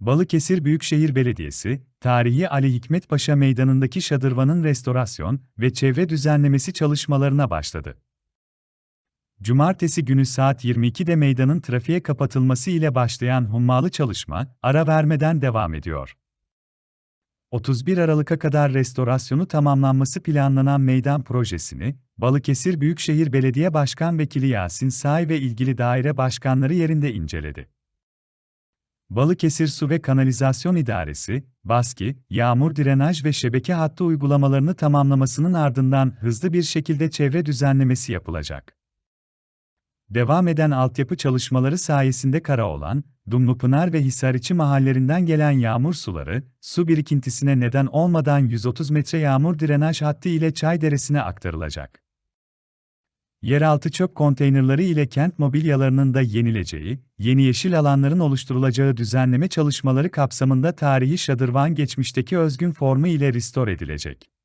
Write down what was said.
Balıkesir Büyükşehir Belediyesi, tarihi Ali Hikmet Paşa Meydanı'ndaki şadırvanın restorasyon ve çevre düzenlemesi çalışmalarına başladı. Cumartesi günü saat 22'de meydanın trafiğe kapatılması ile başlayan hummalı çalışma, ara vermeden devam ediyor. 31 Aralık'a kadar restorasyonu tamamlanması planlanan meydan projesini, Balıkesir Büyükşehir Belediye Başkan Vekili Yasin Say ve ilgili daire başkanları yerinde inceledi. Balıkesir Su ve Kanalizasyon İdaresi, BASKİ, yağmur drenaj ve şebeke hattı uygulamalarını tamamlamasının ardından hızlı bir şekilde çevre düzenlemesi yapılacak. Devam eden altyapı çalışmaları sayesinde Karaoğlan, Dumlupınar ve Hisariçi mahallerinden gelen yağmur suları, su birikintisine neden olmadan 130 metre yağmur drenaj hattı ile Çay Deresi'ne aktarılacak. Yeraltı çöp konteynerları ile kent mobilyalarının da yenileceği, yeni yeşil alanların oluşturulacağı düzenleme çalışmaları kapsamında tarihi şadırvan geçmişteki özgün formu ile restore edilecek.